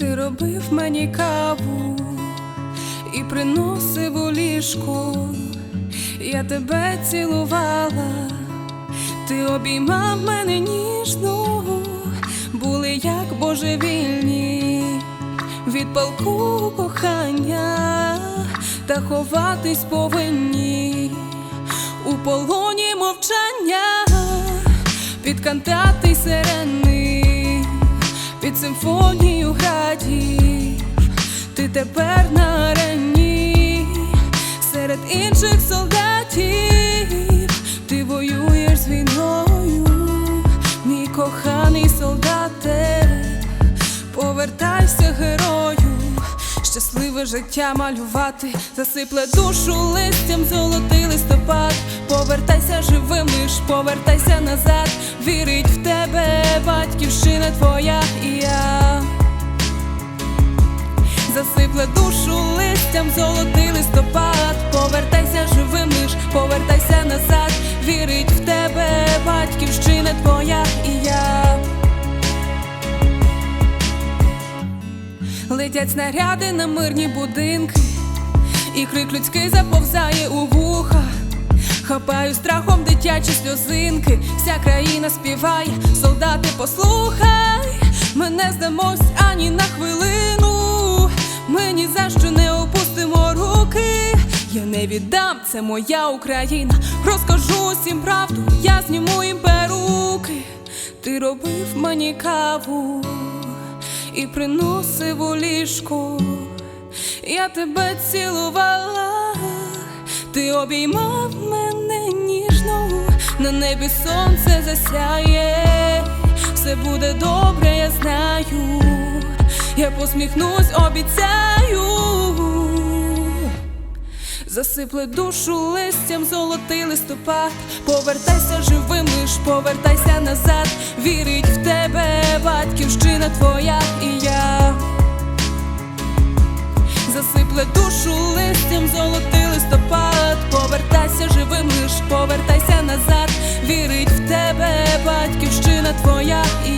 Ти робив мені каву і приносив у ліжку, я тебе цілувала, ти обіймав мене ніжно, були як божевільні від палку кохання, та ховатись повинні у полоні мовчання, під кантати сирени, під симфонію ти тепер на арені, серед інших солдатів, ти воюєш з війною, мій коханий солдате, повертайся герою. Щасливе життя малювати, засипле душу листям, золотий листопад. Повертайся живим, лиш повертайся назад. Вірить в тебе, батьківщина твоя і я. Засипле душу листям, золотий листопад. Повертайся живим, лиш повертайся назад. Вірить в тебе, батьківщина твоя і я. Летять снаряди на мирні будинки, і крик людський заповзає у вуха. Хапаю страхом дитячі сльозинки, вся країна співає, солдати, послухай, ми не здамось ані на хвилину. Ми ні за що не опустимо руки. Я не віддам, це моя Україна. Розкажу усім правду, я зніму їм перуки. Ти робив мені каву і приносив у ліжку, я тебе цілувала, ти обіймав мене ніжно, на небі сонце засяє, все буде добре, я знаю, я посміхнусь, обіцяю. Засипле душу листям золотий листопад. Повертайся живим, лиш повертайся назад. Вірить в тебе, батьківщина твоя і я. Засипле душу листям золотий листопад. Повертайся живим, лиш повертайся назад. Вірить в тебе, батьківщина твоя і